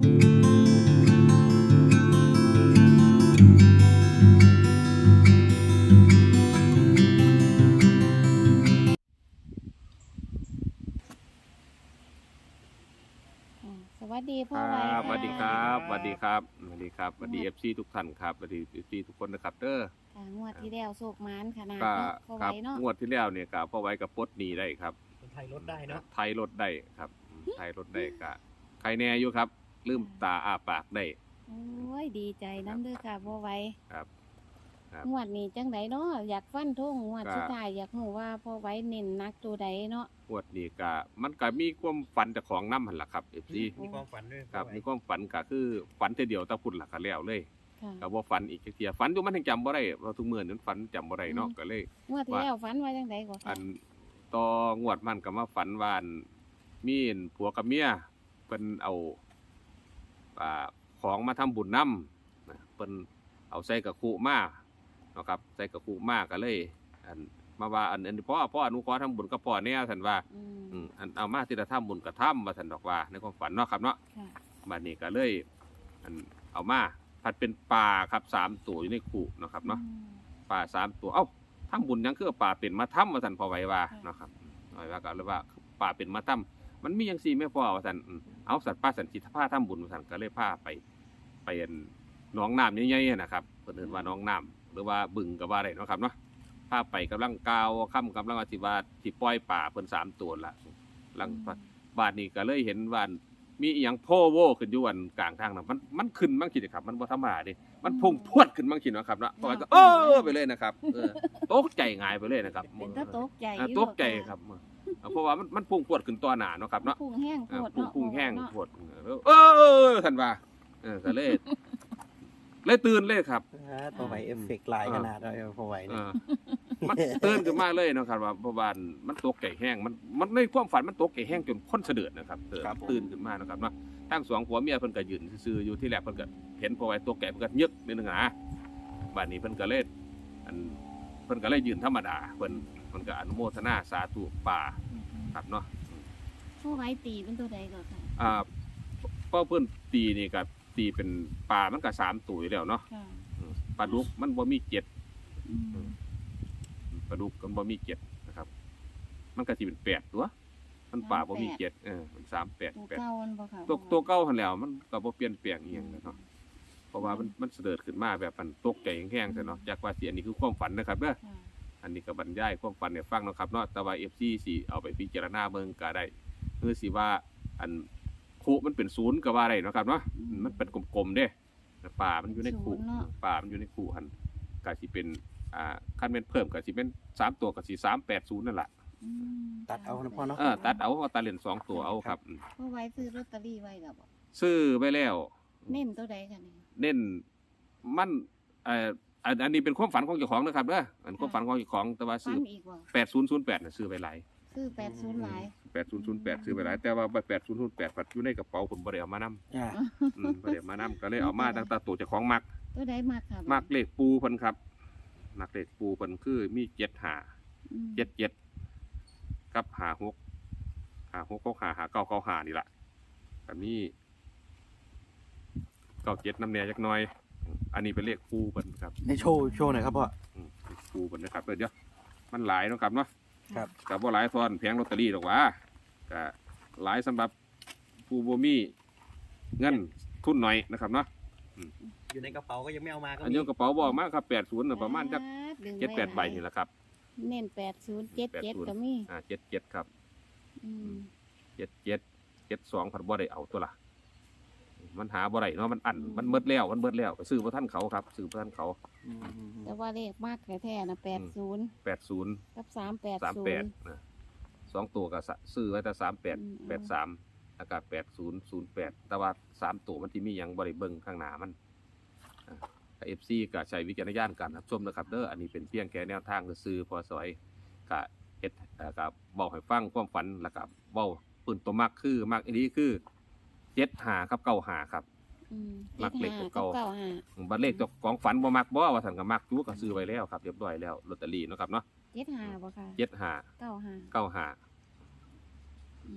อ่าสวัสดีคพ่อรัไว้บสวัสดีครับค่ะสวัสดีครับสวัสดีครับสวัสดีเอฟซีทุกท่านครับสวัสดีเอฟซีทุกคนนะครับเด้อ ค่ะงวดที่แล้วโศกมานขนาดก็เนาะพ่อครัไว้บเนาะงวดที่แล้วเนี่ยกับพ่อไว้กับปลดหนีได้ครับคนไทยลดได้เนาะไทยรถได้ครับไทยรถได้กะใครแน่อยู่ครับ ลืมตาอ้าปากได้ โอ้ยดีใจน้ำเด้อค่ะพ่อไว้ครับครับงวดนี้จังไดเนาะอยากฟันทงงวดก็สุดท้ายอยากรู้ว่าพ่อไว้เน้นหนักตัวใดเนาะ งวดนี้กะมันก็มีความฝันเจากของน้ำหันล่ะครับเอฟซีอืมีความฝันด้วยครับพ่อมีไว้ความฝันก็คือฝันแต่เดียวแตะพุ่นหลักก็แล้วเลยค่ะก็บ่ฝันอีกจักเทียฝันอยู่มันถึงจำบ่ได้เพราะทุกมื้อนั้นฝันจำบ่ได้เนาะอืมก็เลย งวดที่ว่าแล้วฝันว่าจังไดก่อนอัค่ะนต่องวดมันก็มาฝันว่าอันมีอันผัวกับเมียเพิ่นเอาอ่า ของมาทำบุญนำนะเพิ่นเอาใส่กระคุมาเนาะครับใส่กระคุมาก็เลยอันมาว่าอันอันพ่อพ่ออนุขอทำบุญกับพ่อแน่ท่านว่าอืมอืมอันเอามาที่จะทำบุญกับทำว่าท่านดอกว่าในความฝันเนาะครับเนาะค่ะบัดนี้ก็เลยอันเอามาผัดเป็นปลาครับสามตัวอยู่ในคุเนาะครับเนาะอืมป่าสามตัวเอ้าทำบุญหยังคือเอาป่าเป็นมาทำมาสันพอไว้ว่าค่ะเนาะครับพอไว้ว่าก็เลยว่าป่าเป็นมาทำ มันมีหยังสี่ไม่พอว่าสันอืมเอาสัตว์ป่าสันจิตผ้าทำบุญว่าสันก็เลยพาไปไปอันหน้องน้ำใหญ่ๆนะครับเพิ่นเอิ้นว่าหน้องน้ำหรือว่าบึงก็ว่าได้เนาะครับเนาะพาไปกำลังกาวค่ำกำลังอธิวาที่ปล่อยป่าเพิ่นสามตัวละกำลังอืมบาดนี้ก็เลยเห็นว่ามีอหยังโพโวขึ้นอยู่อันกลางทางน่ะมันมันขึ้นบางทีนะครับ มันบ่ธรรมดาเดิมันพุ่งพรวดขึ้นบางทีเนาะครับเนาะพอไว้ก็เออไปเลยนะครับเออตกใจหงายไปเลยนะครับเป็นตาตกใจอ่าอยู่ตกใจครับ เออเพราะว่ามันมันพุ่งพรวดขึ้นตัวหนาเนาะครับเนาะพุ่งแห้งเอโพอดพุ่งเนาะพุ่งแห้งเนาะพรวดเออเออท่านว่าเออก็เลยเลยตื่นเลยครับอ่าพ่อไว้เอฟเฟกต์ลายขนาดเลยพ่อไว้เอเนี่ยอมันตื่นขึ้นมาเลยเนาะครับว่าเพราะว่ามันตกใจแห้งมันมันในความฝันมันตกใจแห้งจนคนเสดือดนะครับเออตื่นขึ้นมานะครับเนาะทั้งสองผัวเมียเพิ่นก็ยืนซื่อๆอยู่ที่แรกเพิ่นก็เห็นพอไว้ตกใจเพิ่นก็ยึกนิดนึงนะบัดนี้เพิ่นก็เลยอันเพิ่นก็เลยยืนธรรมดาเพิ่น เพิ่นก็อนุโมทนาสาธุป่าครับเนาะพ่อไว้ตีเป็นตัวใดก่อนค่ะอ่าเป้าเพิ่นตีนี่ก็ตีเป็นป่ามันก็สามตัวอยู่แล้วเนาะค่ะอืมปลาดุกมันบ่มีเจ็ดอืมปลาดุกมันบ่มีเจ็ดนะครับ มันก็สิเป็นแปดตัว มันป่าบ่มีเจ็ดเออมันสามแปดตัวแปดเก่ามันบ่ค่ะตัวตัวเก่าหันแหล้วมันก็บ่เปลี่ยนแปลงอีหยังเลยเนาะเพราะว่ามันมันเสด็จขึ้นมาแบบมันตกใจแห้งๆซะเนาะจากว่าสิอันนี้คือความฝันนะครับเด้อ ค่ะ อันนี้ก็บรรยายความฝันให้ฟังเนาะครับเนาะแต่ว่า FC สิเอาไปพิจารณาเบิ่งก็ได้คือสิว่าอันคุมันเป็นศูนย์ก็ว่าได้เนาะครับเนาะอืมมันเป็นกลมๆเด้ป่ามันอยู่ในคุป่ามันอยู่ในคุหันก็สิเป็นอ่าคันแม่นเพิ่มก็สิเป็นสามตัวก็สิ380นั่นล่ะอืมตัดเอานะพ่อเนาะ เออตัดเอาเอาตัดเหรียญสองตัวเอาครับอืมพ่อไว้ซื้อลอตเตอรี่ไว้กับบ่ซื้อไปแล้ว เน้นตัวใดกันนี่เน้นมันเอ่อ อันอันนี้เป็นความฝันของเจ้าของนะครับเด้ออันความฝันของเจ้าของแต่ว่าฟัซื้อนอีกบ่แปดศูนย์ศูนย์แปดน่ะซื้อไปหลายซื้อแปดศูนย์หลายแปดศูนย์ศูนย์แปดซื้อไปหลายแต่ว่าแปดศูนย์ศูนย์แปดปัดอยู่ในกระเป๋าผมบ่ได้เอามานำอ่าอืมบ่ได้เอามานำก็เลยเอามาตั้งแต่ตัวเจ้าของมัก ตัวใดมากค่ะมักเลขปูเพิ่นครับ มักเลขปูเพิ่นคือมีเจ็ดหาอืมเจ็ดเจ็ดกับหาหกหาหกเขาหาหาเก้าเก้าหานี่ล่ะแบบนี้เก้าเจ็ดน้ำแหน่จักหน่อย อันนี้เป็นเลขปูเพิ่นครับในโชว์โชว์หน่อยครับพ่อ อืมปูกันนะครับเดี๋ยวมันหลายเนาะครับเนาะครับ กับว่าหลายทอนแพงลอตเตอรี่หรอกวะก็หลายสำหรับผู้บ่มีเงินทุนหน่อยนะครับเนาะอยู่ในกระเป๋าก็ยังไม่เอามาก็อันมีนี้กระเป๋าบอกมากครับแปดศูนย์ประมาณจักดึงเจ็ดแปดไว้ใบนี่แหละครับ เน้นแปดศูนย์เจ็ดเจ็ด80 ก็มีอ่าเจ็ดเจ็ดครับอืมเจ็ดเจ็ดเจ็ดสองพันบ่ได้เอาตัวละ มันหาบ่ได้เนาะมันอันมันเบิดแล้วมันเบิดแล้วไปซื้อบ่ท่านเขาครับซื้อบ่ท่านเขาอืมอืมอืมแต่ว่าเลขมากแท้ๆนะแปดศูนย์แปดศูนย์กับสามแปดสามศูแปนดย์ นะสองตัวก็สะซื้อไว้แต่สามแปดอืมแปดสามอากาศแปดศูนย์ศูนย์แปดแต่ว่าสามตัวมันที่มีหยังบริเบิงข้างหน้ามันเอฟซีก็ใช้วิจารณญาณการรับชมนะครับเด้ออันนี้เป็นเพียงแค่แนวทางซื้อพอสอยก็เฮ็ดเอ่อก็บอกให้ฟังความฝันแล้วก็เว้าปืนตัวมักคือมักอีนี้คือ เจ็ดหาครับเก้าหาครับ อืมมักเลขจ็ดเก่าห้เก้าห้าบัตรเลขเจ้าของฝันบ่มักบ่ว่าสันก็มักอยู่ก็ซื้อไว้แล้วครับเรียบร้อยแล้วลอตเตอรี่เนาะครับเนาะเจ็ดห้าบ่ค่ะเจ็ดหาเก้าห้าเก้าหาอื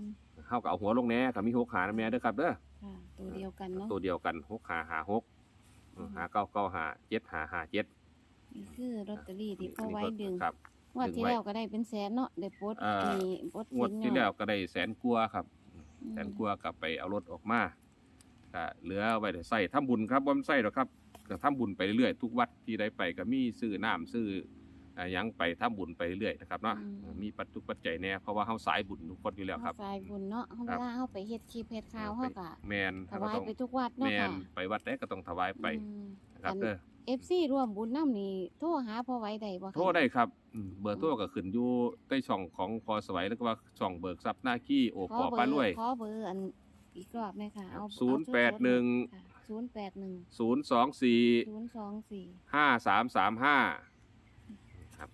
มเฮาก็เอาหัวลงแหน่ก็มีหกหานะแม่เด้อครับเด้อค่ะ ตัวเดียวกันเนาะ ตัวเดียวกันหกหาหาหกหาเก้าเก้าหาเจ็ดหาหาเจ็ดนี่คือลอตเตอรี่ที่พ่อไว้ดึงครับ งวดที่ดึงไว้แล้วก็ได้เป็นแสนเนาะได้ปลดอ่านี่ปลดงวดสินที่เนาะแล้วก็ได้แสนกลัวาครับอืม แสนกลัวากลับไปเอารถออกมาก็เหลือไว้ได้ใส่ทำบุญครับบ่มใส่หรอกครับก็ทำบุญไปเรื่อยๆทุกวัดที่ได้ไปก็มีซื้อน้ำซื้ออ่าหยังไปทำบุญไปเรื่อยๆนะครับเนาะมีปัจจุปัจจัยแน่เพราะว่าเฮาสายบุญทุกคนอยู่แล้วครับเฮาสายบุญเนาะเฮาครัเวบลาเฮาไปเฮ็ดคลิปเฮ็ดข่าวเฮาก็แมนถวายต้องไปทุกวัดเนาะแมค่ะนไปวัดได้ก็ต้องถวายไปอืมนะครับอันเด้อ FC ร่วมบุญนำนี่โทรหาพ่อไว้ได้บ่คะโทรได้ครับอืมเบอร์โทรก็ขึ้นอยู่ใต้ช่องของพอสวัยแล้วก็ว่าช่องเบิกทรัพย์หน้าขี้โอขปออเบอป้ารวยร์ขอเบอร์อันอีกรอบหนะคะเอาศูนย์แปดหนึ่ง ศูนย์แปดหนึ่งศูนย์สองสี่ศูนย์สองสี่ห้าสามสามห้าค่ะ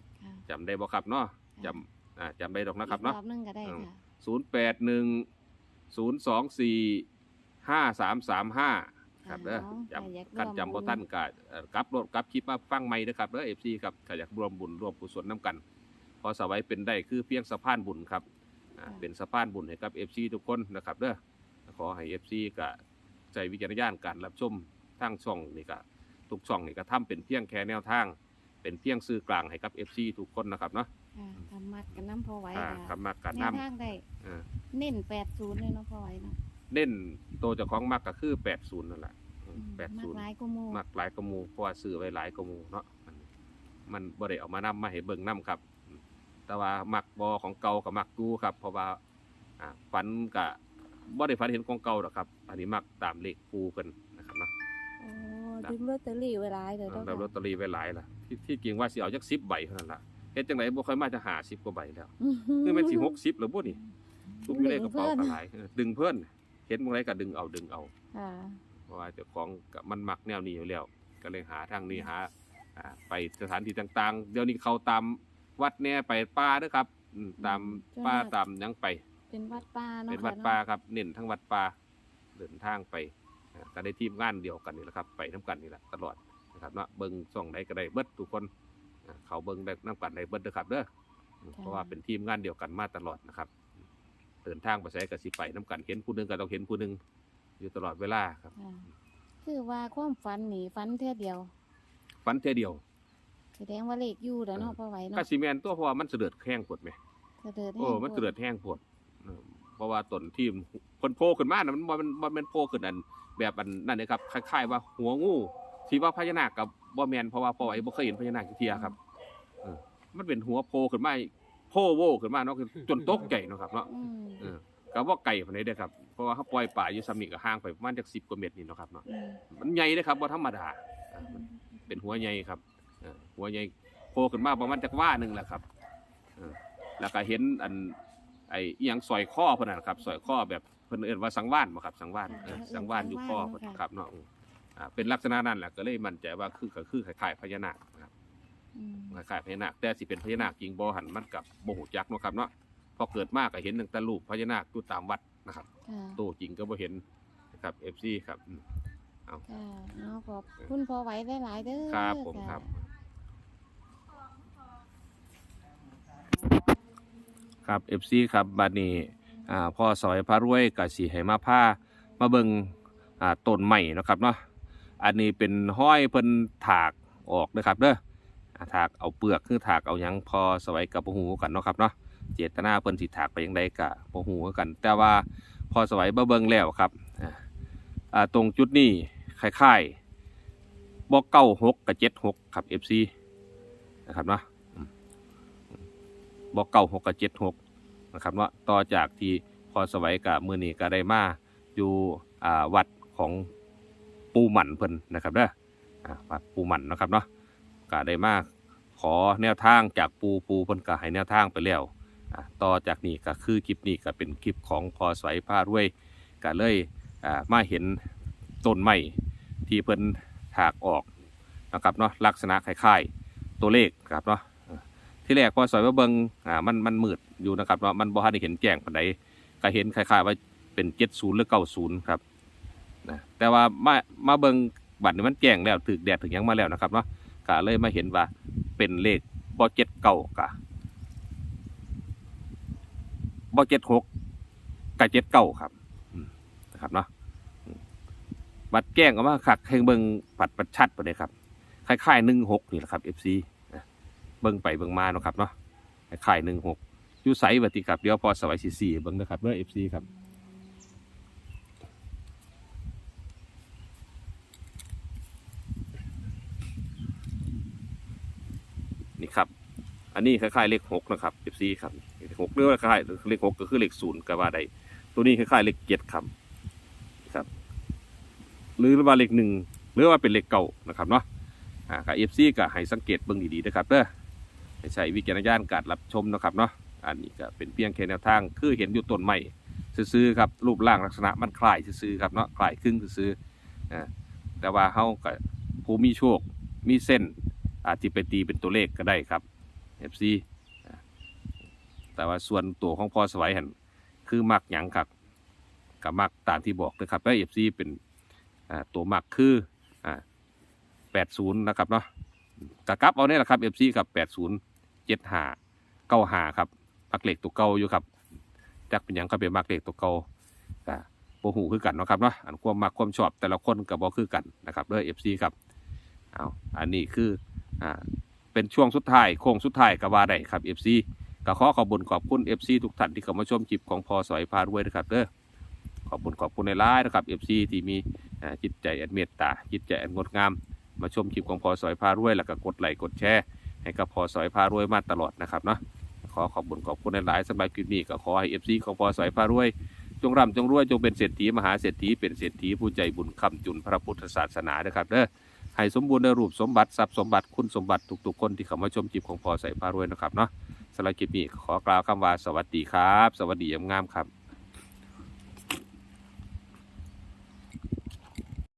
จำได้บ่ครับเนาะจำอ่าจำได้ดอกนะครับเนาะ อีกรอบหนึงก็ได้อืมค่ะ ศูนย์แปดหนึ่งศูนย์สองสี่ห้าสามสามห้า ครับเด้อจำกันจำบ่ท่านก็เอ่อกลับรถกลับคลิปมาฟังใหม่เด้อครับเด้อเอฟซีครับถ้าอยากรวมบุญรวมกุศลน้ำกัน พอสวัยเป็นได้คือเพียงสะพานบุญครับอ่าเป็นสะพานบุญให้กับเอฟซีทุกคนนะครับเด้อขอให้เอฟซีก็ใจวิจารณญาณการรับชมทางช่องนี่ก็ทุกช่องนี่ก็ทำเป็นเพียงแค่แนวทาง เป็นเพียงสื่อกลางให้กับเอฟซีทุกคนนะครับเนาะค่ะทำมัดกันน้ำพอไว้อ่าค่ะคำมาการแนนวทางได้ำอ่าเน้นแปดศูนย์เลยเนาะพอไว้เนาะ เน้นโตวเจากของมักก็คือแปดศูนย์นั่นแหละอืมแปดมากศูนย์หลายก็โมมักหลายกระมูเพราะว่าซื้อไว้หลายกระมูเนาะมันมันบ่ได้เอามานำมาให้เบิ่งนํครับแต่ว่ามักบอของเก่ากับมักดูครับ เพราะว่าอ่าฝันกับบ่ได้ฝันเห็นของเก่าหรอกครับ อันนี้มักตามเลขปูเพิ่นนะครับเนาะ โอ้ดึงลอตเตอรี่ไว้หลายเลยเนาะแล้วลอตเตอรี่ไว้หลายล่ะที่ที่จริงว่าสิเอาจัก10ใบเท่านั้นล่ะเฮ็ดจังไดบ่ค่อยมาจะหา10กว่าใบแล้ว คือแม่นสิ60หรือบ่นี่ทุกอยู่ในกระเป๋าก็หลายเออดึงเพิ่น เห็นบ่ไรก็ดึงเอาดึงเอา ค่ะ เพราะว่าเจ้าของก็มันมักแนวนี้อยู่แล้ว ก็เลยหาทางนี้หาอ่าไปสถานที่ต่าง ๆ เดี๋ยวนี้เขาตามวัดแน่ไปป่าเด้อครับอืมตามป่าตามหยังไป เป็นวัดป่าเนาะเป็นค่ะวัดป่าครับ เน้นทั้งวัดป่าเดินทางไปอ่าก็ได้ทีมงานเดียวกันนี่แหละครับ ไปน้กันนี่แหละตลอดนะครับเนาะเบิ้งช่องไหนก็ได้เบิดทุกคนอ่าเขาเบิ้งได้น้กันได้เบิดเด้อครับเด้ออืมเพราะว่าเป็นทีมงานเดียวกันมาตลอดนะครับ เดินทางไปใช้กับสิไปน้กันเห็นผู้หนึงก็ต้องเห็นผู้หนึงอยู่ตลอดเวลาครับค่ะคือว่าความฝันนี่ฝันเท่อเดียวฝันเท่ยเดียว แสดงว่าเลขอยู่แล้วเนาะพอไว้ก็เนาะซีเมนตัวเพราะว่ามันเสด็จแห้งปวดไหมเสด็จโอ้แห้งมันโพเสด็จแห้งปวดเออเพราะว่าต้นทีมคนโผล่ขึ้นมานะมันบ่มันบ่แมันโผล่ขึ้นอันแบบอันนั่นนะครับ คล้ายๆว่าหัวงูที่ว่าพญานาคกับบ่แมนเพราะว่าพ่อไอ้บ่เคยเห็นพญานาคจักเทียครับเออมันเป็นหัวโผล่ขึ้นมา โผล่โวขึ้นมาเนาะคือจนตกใจเนาะครับเนาะอืมเออก็บ่ไก่ปานใดเด้อครับเพราะว่าเขาปล่อยป่าอยู่ซ้ำนี่ก็ห่างไปประมาณจัก10กว่าเมตรนี่เนาะครับเนาะอืมมันใหญ่เด้อครับบ่ธรรมดาอ่ามันเป็นหัวใหญ่ครับเออหัวใหญ่โผล่ขึ้นมาประมาณจักว่าหนึงแหละครับเออแล้วก็เห็นอันไอ้อีหยังสอยข้อเพิ่นน่ะครับสอยข้อแบบเพิ่นเอิ้นว่าสังว่านบ่ครับสังว่านเออสังว่านอยู่ข้อเพิ่นครับเนาะอืมอ่าเป็นลักษณะนั้นแหละก็เลยมั่นใจว่าคือก็คือคล้ายๆพญานาคนะ ครับอืมคล้ายๆพญานาคแต่สิเป็นพญานาคจริงบ่หันมันกับบ่ฮู้จักเนาะครับเนาะพอเกิดมาก็เห็นตั้งแต่รูปพญานาคอยู่ตามวัดนะครับค่ะตัวจริงก็บ่เห็นนะครับ FC ครับอืมค่ะเอาขอบคุณพอไว้ได้หลายๆเด้อครับผมะครับ ครับ FC ครับบัดนี้อ่าพ่อสอยพระรวยกับสีให้มาผ้ามาเบิงอ่าต้นใหม่นาะครับเนาะอันนี้เป็นห้อยเพิ่นถากออกนะครับเด้ออ่า ถากเอาเปลือกคือถากเอายังพอสวัยกับบ่ฮู้กันเนาะครับเนาะเจตนาเพิ่นสิถากไปยังไดก็บ่ฮู้กัน แต่ว่าพอสวัยเบิ่งแล้วครับตรงจุดนี้คล้ายๆบ่เก้าหกกับเจ็ดหกครับ FC นะครับเนาะบอกเก่าหกกับเจ็ดหกนะครับเนาะต่อจากที่พอสวัยกับมือนี้ก็ได้มาอยู่วัดของปูหมันเพิ่นนะครับเด้อวัดปูหมันนะครับเนาะ ก็ได้มากขอแนวทางจากปูปูเพิ่นก็ให้แนวทางไปแล้วอ่าต่อจากนี้ก็คือคลิปนี้ก็เป็นคลิปของพอสวัยพารวยก็เลยอ่ามาเห็นต้นไม้ที่เพิ่นถากออกนะครับเนาะลักษณะคล้ายๆตัวเลขครับเนาะที่แรกพอสอยว่าเบิงอ่ามันมันมืดอยู่นะครับเนาะมันบ่ทันได้เห็นแจ้งปานใดก็เห็นคล้ายๆว่าเป็น70หรือ90ครับนะแต่ว่ามามาเบิงบัตรนี่มันแจ้งแล้วถึกแดดถึงยังมาแล้วนะครับเนาะ ก็เลยมาเห็นว่า เป็นเลขบ่เจ็ดเก้ากะบ่เจ็ดหกกะเจ็ดเก้าครับนะครับเนาะบัดแจ้งออกมาคักให้เบิงปัดปัดชัดไปเลยครับคล้ายๆหนึ่งหกนี่แหละครับ FC นะเบิงไปเบิงมาเนาะครับเนาะคล้ายๆหนึ่งหกอยู่ไสบัดติครับเดี๋ยวพอสวัยสี่สี่เบิงนะครับเด้อ FC ครับ นี่ครับ อันนี้คล้ายๆเลขหกนะครับ FC ครับเลขหกหรือว่าคล้ายๆเลขหกก็คือเลขศูนย์ก็ว่าได้ตัวนี้คล้ายๆเลขเจ็ดครับครับ หรือว่าเลขหนึ่งหรือว่าเป็นเลขเก่านะครับเนาะอ่ากับ FC ก็ให้สังเกตเบิ่งดีๆนะครับเด้อให้ใช้วิจารณญาณการรับชมนะครับเนาะอันนี้ก็เป็นเพียงแค่แนวทางคือเห็นอยู่ต้นไม้ซื้อๆครับรูปร่างลักษณะมันคล้ายซื้อๆครับเนาะคล้ายครึ่งซื้อๆอ่าแต่ว่าเฮาก็ผู้มีโชคมีเส้นอาจจะไปตีเป็นตัวเลขก็ได้ครับ FC แต่ว่าส่วนตัวของพอสวัยหันคือมักหยังครับกับมักตามที่บอกนะครับแล้ว FC เป็นตัวมักคืออ่า80นะครับเนาะกะกับเอาเนี่ยแหละครับ FC กับ80 75 95ครับมักเหลขตัวเก่าอยู่ครับจักเป็นหยังก็เป็นมักเหลขตัวเก่ากะบ่ฮู้คือกันเนาะครับเนาะอันความมักความชอบแต่ละคนก็บ่คือกันนะครับเด้อ FC ครับเอาอันนี้คืออ่า เป็นช่วงสุดท้ายโค้งสุดท้ายก็ว่าได้ครับ FC ก็ขอขอบคุญขอบคุณ FC ทุกท่านที่เข้ามาชมคลิปของพอสอยพารวยนะครับเด้อขอบคุณขอบคุณในไลน์นะครับ FC ที่มีจิตใจอันเมตตาจิตใจอันงดงาม มาชมคลิปของพอสอยพารวยแล้วก็กดไลค์กดแชร์ให้กับพอสอยพารวยมาตลอดนะครับเนาะขอขอบคุณขอบคุณในไลน์สำหรับคลิปนี้ก็ขอให้ FC ของพอสอยพารวยจงร่ำจงรวยจงเป็นเศรษฐีมหาเศรษฐีเป็นเศรษฐีผู้ใจบุญคำจุนพระพุทธศาสนานะครับเด้อ ให้สมบูรณ์ในรูปสมบัติทรัพย์สมบัติคุณสมบัติทุกๆคนที่เข้ามาชมจิบของพอใส่พารวยนะครับเนาะสำหรับคลิปนี้ขอกล่าวคำว่าสวัสดีครับ สวัสดีอยางงามครับ